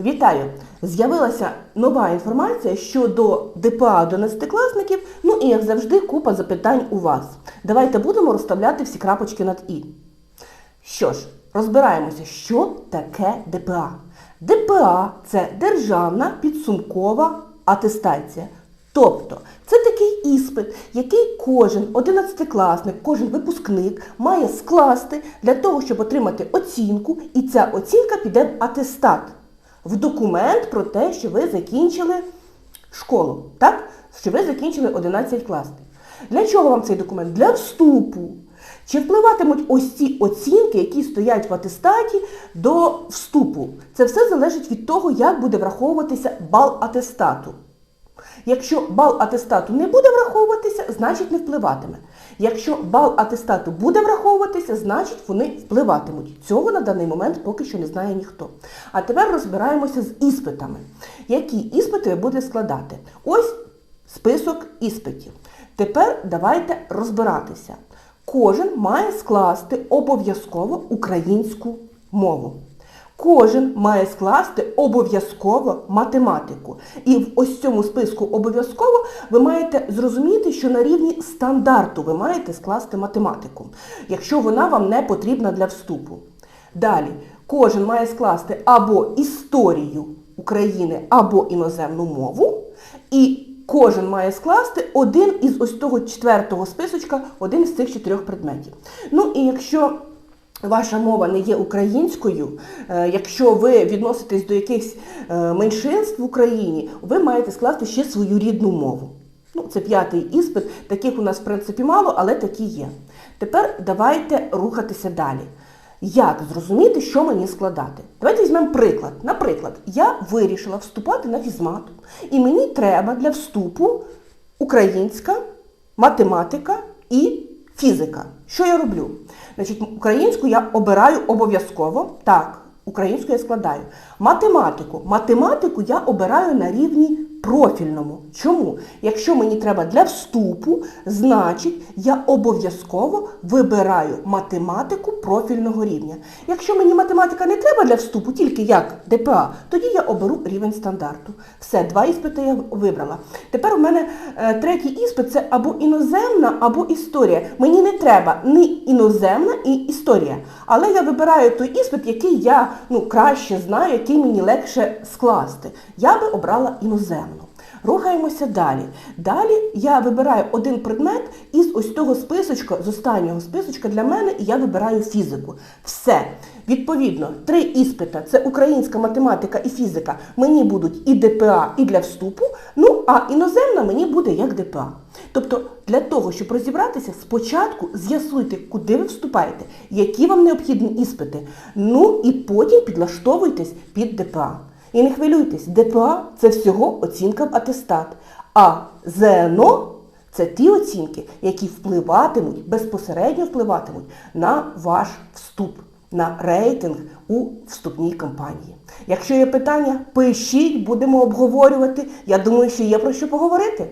Вітаю! З'явилася нова інформація щодо ДПА 11-класників, ну і як завжди, купа запитань у вас. Давайте будемо розставляти всі крапочки над І. Що ж, розбираємося, що таке ДПА. ДПА це державна підсумкова атестація. Тобто це такий іспит, який кожен 11-класник, кожен випускник має скласти для того, щоб отримати оцінку, і ця оцінка піде в атестат, в документ про те, що ви закінчили школу, так? Що ви закінчили 11 класів. Для чого вам цей документ? Для вступу. Чи впливатимуть ось ці оцінки, які стоять в атестаті до вступу? Це все залежить від того, як буде враховуватися бал атестату. Якщо бал атестату не буде враховуватися, значить не впливатиме. Якщо бал атестату буде враховуватися, значить вони впливатимуть. Цього на даний момент поки що не знає ніхто. А тепер розбираємося з іспитами. Які іспити ви будете складати? Ось список іспитів. Тепер давайте розбиратися. Кожен має скласти обов'язково українську мову. Кожен має скласти обов'язково математику. І в ось цьому списку обов'язково ви маєте зрозуміти, що на рівні стандарту ви маєте скласти математику, якщо вона вам не потрібна для вступу. Далі, кожен має скласти або історію України, або іноземну мову. І кожен має скласти один із ось того четвертого списочка, один з цих чотирьох предметів. Ну і якщо ваша мова не є українською, е, якщо ви відноситесь до якихось е, меншинств в Україні, ви маєте скласти ще свою рідну мову. Ну, це п'ятий іспит, таких у нас в принципі мало, але такі є. Тепер давайте рухатися далі. Як зрозуміти, що мені складати? Давайте візьмемо приклад. Наприклад, я вирішила вступати на фізмат, і мені треба для вступу українська, математика і фізика. Що я роблю? Значить, українську я обираю обов'язково. Так, українську я складаю. Математику. Математику я обираю на рівні профільному. Чому? Якщо мені треба для вступу, значить я обов'язково вибираю математику профільного рівня. Якщо мені математика не треба для вступу, тільки як ДПА, тоді я оберу рівень стандарту. Все, два іспити я вибрала. Тепер у мене е, третій іспит це або іноземна, або історія. Мені не треба ні іноземна, і історія. Але я вибираю той іспит, який я ну, краще знаю, який мені легше скласти. Я би обрала іноземну. Рухаємося далі. Далі я вибираю один предмет із ось того списочка, з останнього списочка для мене, і я вибираю фізику. Все. Відповідно, три іспита це українська математика і фізика. Мені будуть і ДПА, і для вступу. Ну, а іноземна мені буде як ДПА. Тобто, для того, щоб розібратися, спочатку з'ясуйте, куди ви вступаєте, які вам необхідні іспити. Ну і потім підлаштовуйтесь під ДПА. І не хвилюйтесь, ДПА це всього оцінка в атестат. А ЗНО це ті оцінки, які впливатимуть, безпосередньо впливатимуть на ваш вступ, на рейтинг у вступній кампанії. Якщо є питання, пишіть, будемо обговорювати. Я думаю, що є про що поговорити.